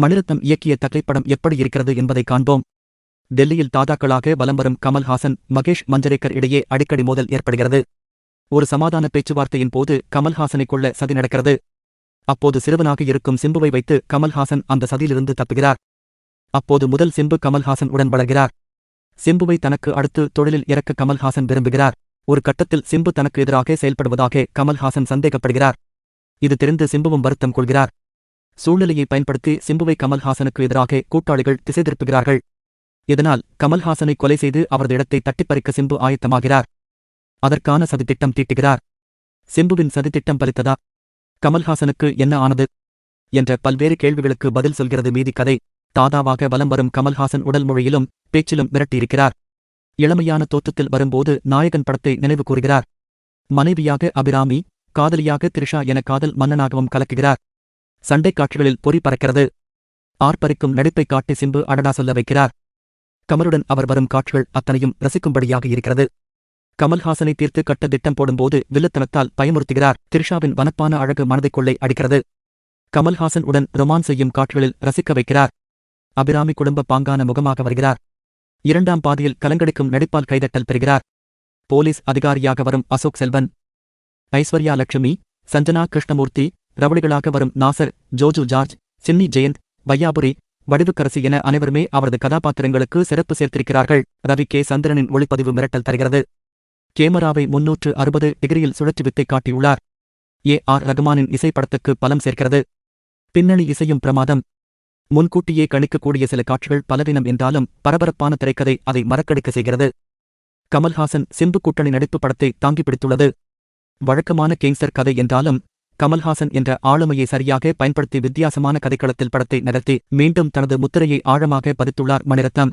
மணிரத்னம் இயக்கிய தகைப்படம் எப்படி இருக்கிறது என்பதை காண்போம். டெல்லியில் தாதாக்களாக வலம் வரும் கமல்ஹாசன் மகேஷ் மஞ்சரேக்கர் இடையே அடிக்கடி மோதல் ஏற்படுகிறது. ஒரு சமாதான பேச்சுவார்த்தையின் போது கமல்ஹாசனை கொள்ள சதி நடக்கிறது. அப்போது சிறுவனாக இருக்கும் சிம்புவை வைத்து கமல்ஹாசன் அந்த சதியிலிருந்து தப்புகிறார். அப்போது முதல் சிம்பு கமல்ஹாசன் உடன் வளர்கிறார். சிம்புவை தனக்கு அடுத்து தொழிலில் இறக்க கமல்ஹாசன் விரும்புகிறார். ஒரு கட்டத்தில் சிம்பு தனக்கு எதிராக செயல்படுவதாக கமல்ஹாசன் சந்தேகப்படுகிறார். இது தெரிந்து சிம்புவும் வருத்தம் கொள்கிறார். சூழ்நிலையை பயன்படுத்தி சிம்புவை கமல்ஹாசனுக்கு எதிராக கூட்டாளிகள் திசை திருப்புகிறார்கள். இதனால் கமல்ஹாசனை கொலை செய்து அவரது இடத்தை தட்டிப்பறிக்க சிம்பு ஆயத்தமாகிறார். அதற்கான சதித்திட்டம் தீட்டுகிறார். சிம்புவின் சதித்திட்டம் பலித்ததா? கமல்ஹாசனுக்கு என்ன ஆனது? என்ற பல்வேறு கேள்விகளுக்கு பதில் சொல்கிறது மீதி கதை. தாதாவாக வலம் வரும் கமல்ஹாசன் உடல் மொழியிலும் பேச்சிலும் மிரட்டியிருக்கிறார் இளமையான தோற்றத்தில் வரும்போது நாயகன் படத்தை நினைவு கூறுகிறார். மனைவியாக அபிராமி காதலியாக த்ரிஷா என காதல் மன்னனாகவும் கலக்குகிறார். சண்டைக் காட்சிகளில் பொறி பறக்கிறது. ஆர்ப்பரிக்கும் நடிப்பை காட்டி சிம்பு அடடா சொல்ல வைக்கிறார். கமலுடன் அவர் வரும் காட்சிகள் அத்தனையும் ரசிக்கும்படியாக இருக்கிறது. கமல்ஹாசனை தீர்த்து கட்ட திட்டம் போடும்போது வில்லத்தனத்தால் பயமுறுத்துகிறார். திரிஷாவின் வனப்பான அழகு மனதைக் கொள்ளை அடிக்கிறது. கமல்ஹாசன் உடன் ரொமான் செய்யும் காட்சிகளில் ரசிக்க வைக்கிறார். அபிராமி குடும்ப பாங்கான முகமாக வருகிறார். இரண்டாம் பாதியில் கலங்கடிக்கும் நடிப்பால் கைதட்டல் பெறுகிறார். போலீஸ் அதிகாரியாக வரும் அசோக் செல்வன். ஐஸ்வர்யா லட்சுமி சஞ்சனா கிருஷ்ணமூர்த்தி ரவுடிகளாக வரும் நாசர் ஜோஜு ஜார்ஜ் சின்னி ஜெயந்த் வையாபுரி வடிவுக்கரசு என அனைவருமே அவரது கதாபாத்திரங்களுக்கு சிறப்பு சேர்த்திருக்கிறார்கள். ரவி கே. சந்திரனின் ஒளிப்பதிவு மிரட்டல் தருகிறது. கேமராவை முன்னூற்று அறுபது டிகிரியில் சுழற்சி வித்தை காட்டியுள்ளார். ஏ. ஆர். ரகுமானின் இசைப்படத்துக்கு பலம் சேர்க்கிறது. பின்னணி இசையும் பிரமாதம். முன்கூட்டியே கணிக்கக்கூடிய சில காட்சிகள் பலவீனம் என்றாலும் பரபரப்பான திரைக்கதை அதை மறக்கடிக்க செய்கிறது. கமல்ஹாசன் சிம்பு கூட்டணி நடிப்பு படத்தை தாங்கி பிடித்துள்ளது. வழக்கமான கேங்ஸ்டர் கதை என்றாலும் கமல்ஹாசன் என்ற ஆளுமையை சரியாக பயன்படுத்தி வித்தியாசமான கதைக்களத்தில் படத்தை நடத்தி மீண்டும் தனது முத்திரையை ஆழமாக பதித்துள்ளார் மணிரத்னம்.